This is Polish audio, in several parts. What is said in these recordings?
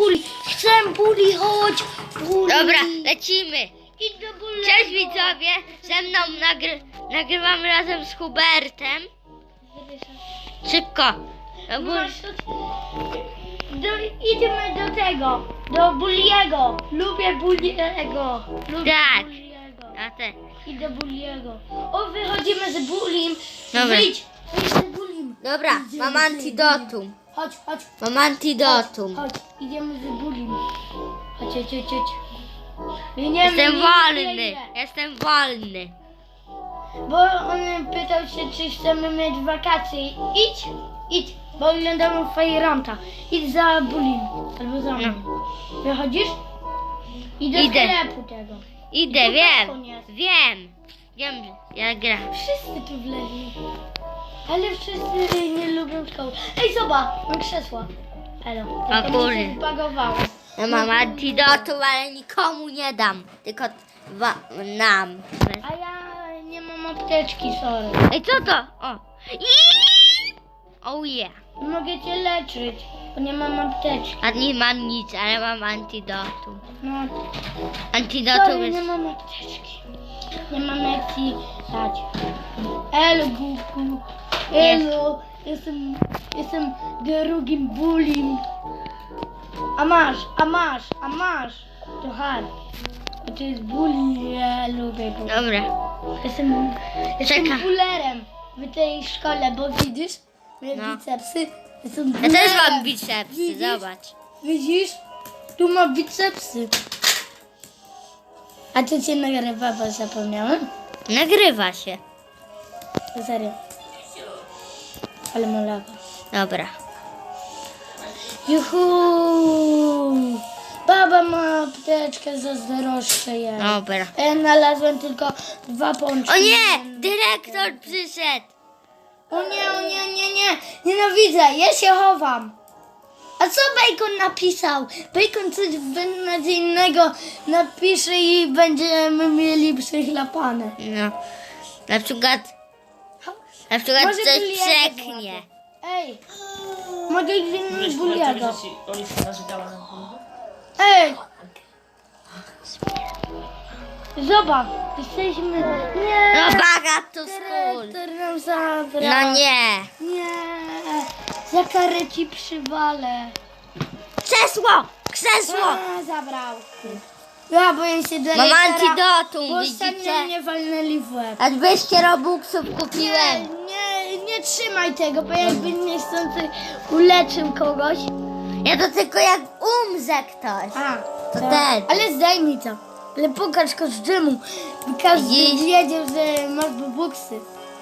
Buli, chcę buli, chodź. Buli. Dobra, lecimy. Idź do buli. Cześć widzowie, ze mną nagry nagrywam razem z Hubertem. Szybko. No bo... Masz to... do, idziemy do tego, do Buliego. Lubię Buliego. Lubię Tak. Buliego. A te. I do Buliego. O, wychodzimy z Bulim. Dobra. Wyjdź, wyjdź z Bulim. Dobra, mam antidotum. Chodź, chodź. Mam antidotum. Chodź, idziemy z Bulim. Chodź, chodź, chodź, chodź. Jestem nie wolny. Jestem wolny. Bo on pytał się, czy chcemy mieć wakacje. Idź, idź, bo oglądamy Fajranta. Idź za Bulim, albo za mną. Wychodzisz? I do No. Idę. sklepu tego. Idę, wiem. Wiem. Wiem, ja gram. Wszyscy tu wleźli. Ale wszyscy nie lubią szkoły. Ej, zobacz, mam krzesła. Elo, A tylko mi kurde. się zbagowało. Ja mam antidotum, ale nikomu nie dam. Tylko wa- nam. A ja nie mam apteczki, sorry. Ej, co to? O. Oh yeah. Mogę cię leczyć, bo nie mam apteczki. A nie mam nic, ale mam antidotum. No, Antidotum sorry, nie jest... mam apteczki. Nie mam jak ci dać. Elo, Gugu. Elo, jestem, jestem drugim bulim. A masz, a masz, a masz. To hard. Bo to jest bully, ja lubię go. Dobra. Jestem, jestem Czekam. bullerem w tej szkole, bo widzisz? Moje No. bicepsy. Jestem Ja też mam bicepsy, Widzisz? zobacz. Widzisz? Tu ma bicepsy. A to cię nagrywa, bo zapomniałem? Nagrywa się. Serio. Ale mam lawa. Dobra. Juhu! Baba ma apteczkę za zdroższe je. Dobra. Ja znalazłem tylko dwa pączki. O nie! Dyrektor przyszedł! O nie, o nie, nie, nie. Nienawidzę, ja się chowam. A co Bacon napisał? Bacon coś beznadziejnego napisze i będziemy mieli przychlapane. No. Na przykład... Na przykład Może coś Buliego przeknie. Ej, mogę się narzekała na to. Ej! Zobacz, jesteśmy... Nie! No baga to skór. Dyrektor nam zabrał. No nie. Nie! Za karę ci przywalę. Krzesło! Krzesło! A, zabrał. Ja boję się Mam dyrektora. antidotum, Bo ostatnio widzicie? mnie walnęli w łeb. A 200 robuxów kupiłem. nie, nie trzymaj tego, bo jakby niechcący uleczył kogoś. Ja to tylko jak umrze ktoś. A, To ten. Ale zdejmij to. Ale pokaż by Każdy Widzisz? wiedział, że masz buksy.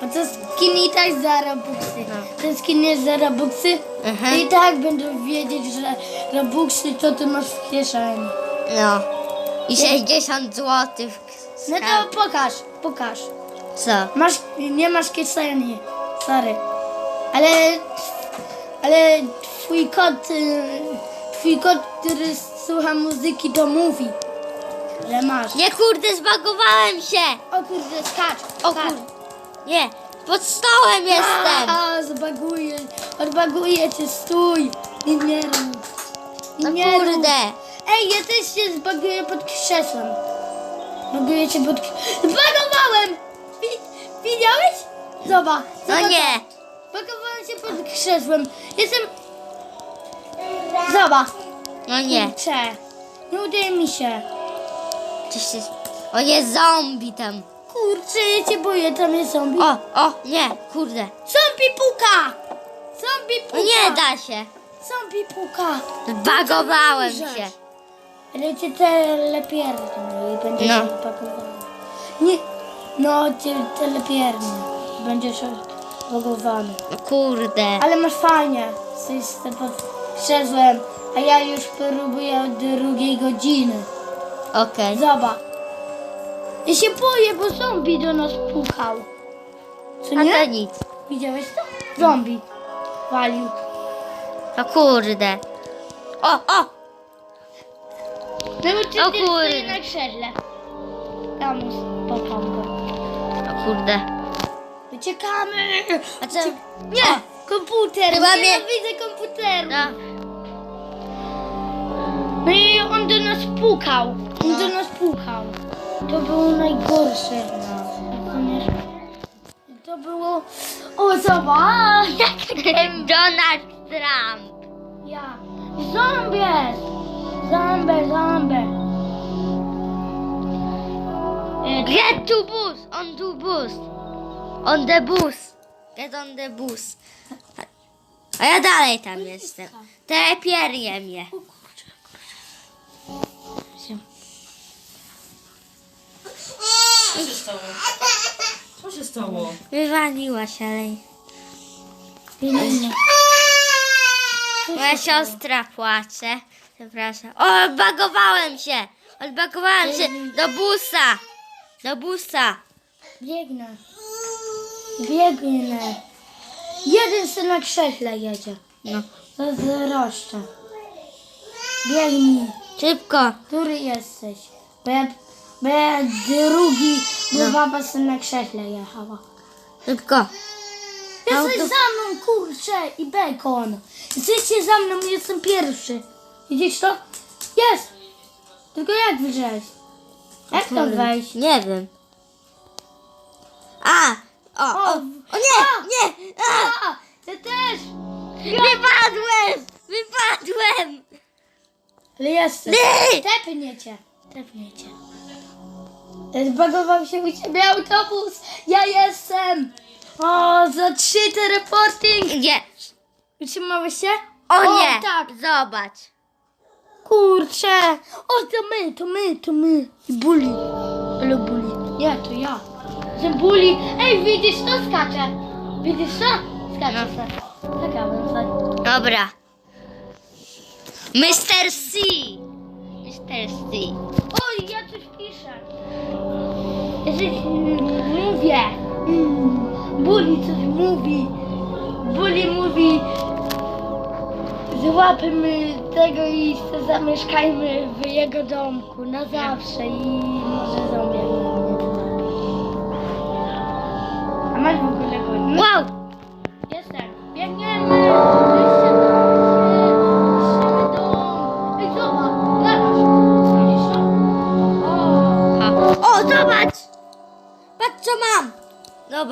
Bo to skin i tak za robuxy. No. Ten skin jest za robuxy. Mhm. I tak będą wiedzieć, że robuxy to ty masz w kieszeni. No. I 60 zł. No to pokaż, pokaż. Co? Masz, nie masz kieszeni. Sorry. Ale, ale twój kot, y, twój kot, który słucha muzyki, to mówi, że masz. Nie kurde, zbagowałem się. O kurde, skacz, O skacz. kurde. Nie, pod stołem jestem. A, zbaguję, odbaguję cię, stój. I nie rób. No nie rób. kurde. Ej, ja też się zbaguję pod krzesłem. Zbaguję cię pod krzesłem. Zbagowałem! Wi- widziałeś? Zobacz. No zobacz. nie. Zbagowałem się pod krzesłem. Jestem... Zobacz. No nie. Kurczę. Nie udaje mi się. Się... O nie, zombie tam. Kurczę, ja cię boję, tam jest zombie. O, o, nie, kurde. Zombie puka! Zombie puka! Nie da się. Zombie puka! Zbagowałem Umrzesz. się. Ale cię telepierdnę i będziesz No. Nie, no cię telepierdnę będziesz opakowany. No kurde. Ale masz fajnie, jesteś pod krzesłem, a ja już próbuję od drugiej godziny. Okej. Zobacz. Ja się boję, bo zombie do nas pukał. Co A to nie? nic. Widziałeś to? Zombie. Walił. O kurde. O, o. No bo ty O kurde. na krześle. Tam popam go. O kurde. Uciekamy! A co? Nie! Komputer! Chyba mnie- Nienawidzę komputeru! No. Pukał. On do nas pukał. To było najgorsze. Rozumiesz? To było... O, zobacz! Jak Donald Trump. Ja. Zombies! Zombie, zombie. E, Get to bus, on to bus. On the bus. Get on the bus. A ja dalej tam jestem. Telepierje mnie. Co się stało? Co się stało? Wywaliła się, ale... Pieniądze. Moja siostra płacze. Przepraszam. O, odbagowałem się. Odbagowałem się do busa. Do busa. Biegnę. Biegnę. Jeden syn na krześle jedzie. No. Zazdroszczę. Biegnij. Szybko. Który jesteś? Bo ja, bo ja drugi, bo No. baba syn na krześle jechała. Szybko. Jesteś Auto- za mną, kurczę, i bekon. Jesteście za mną, jestem pierwszy. Widzisz to? Jest. Tylko jak wyżeś? Jak tam wejść? Nie wiem. A! O, o, o nie! Nie! A! A, ty też. Wypadłem! Wypadłem! Ale jesteś. Nie! Tepnie cię. Tepnie cię. Zbagował się u ciebie autobus. Ja jestem. O, za trzy teleporting. Nie! Utrzymałeś się? O nie! tak. Zobacz. Kurczę. O, to my, to my, to my. I Bully. Ale Bully. Nie, to ja. Że Bully. Ej, widzisz to? Skacze. Widzisz to? Skacze No. se. Se. Dobra. Mr. C. Mr. C. Ja coś piszę. Jesteś, mówię. Mm, Bully coś mówi. Bully mówi. Złapmy tego i zamieszkajmy w jego domku na zawsze i może zombie A masz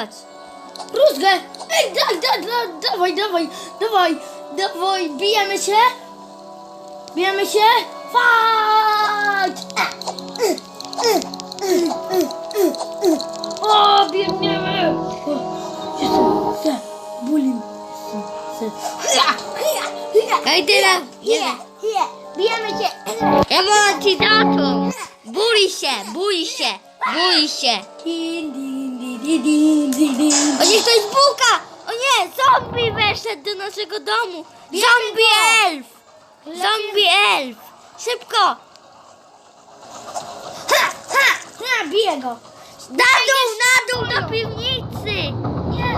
Zobacz. Rózgę! Ej, daj, daj, daj, dawaj, dawaj, dawaj, dawaj, bijemy się? Bijemy się? Fight! O, biegniemy! Jestem bulim. I tyle. Bijemy się! Ja mam antidotum. Bój się, bój się, bój się. Din, din, din, din, din. O! O nie, zombie weszedł do naszego domu. Zombie elf! Zombie elf! Szybko! Ha, ha, ha, go! Na dół, na dół, do piwnicy! Nie!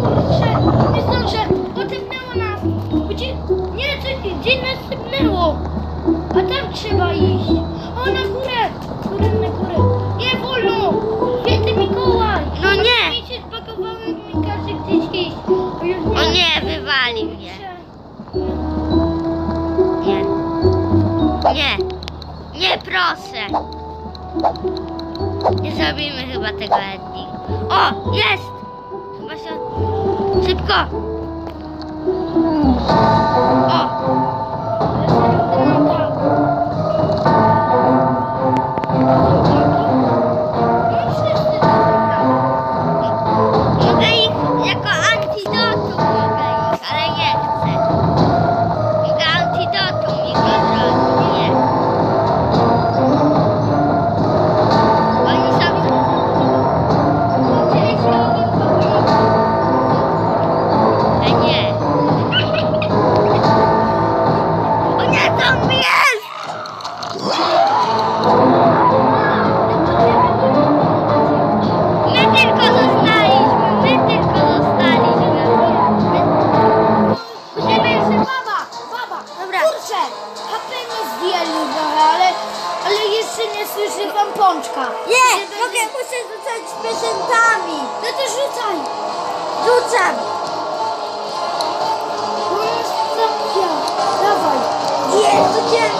Kurczę, nie zdążę! Potępnęło nas! Gdzie? Nie, co, gdzie nas sypnęło? A tam trzeba iść! O, na! Górę, Nie, proszę. Nie zrobimy chyba tego ending. O, jest! Chyba się... Szybko! O! Prezentami. No to rzucaj! Rzucam. Dawaj! Jest, rzuciłem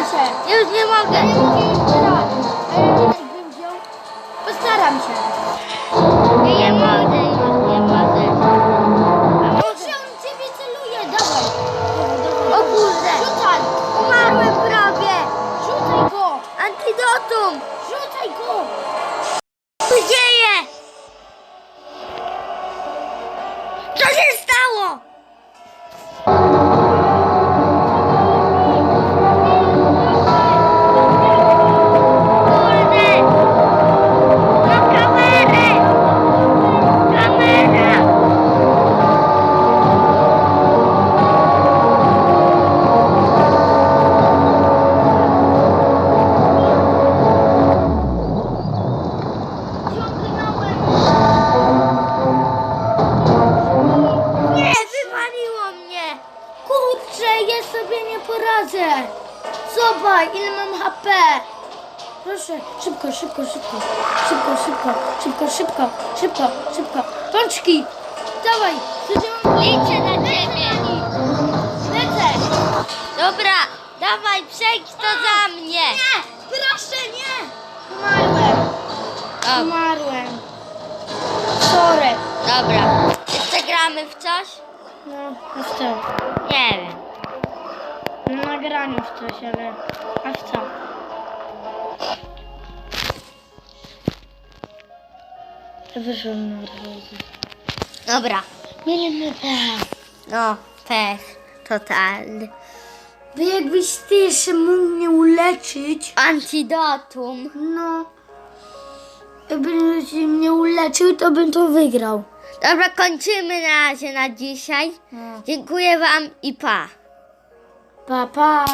Proszę. już nie mogę. Postaram się. Nie mogę dawaj, przejdź to za mnie! Nie, proszę, nie. Umarłem, Dobra, umarłem. Sorry. dobra. Jeszcze gramy w coś? No, w co? Nie wiem. Na nagraniu w coś, ale... A w co? Wyszłem na drodze. Dobra. Mieliśmy pech. No, pech. Totalny. Wy jakbyś ty jeszcze mógł mnie uleczyć, Antidotum. no... Jakbyś mnie uleczył, to bym to wygrał. Dobra, kończymy na razie na dzisiaj. No. Dziękuję wam i pa. Pa, pa.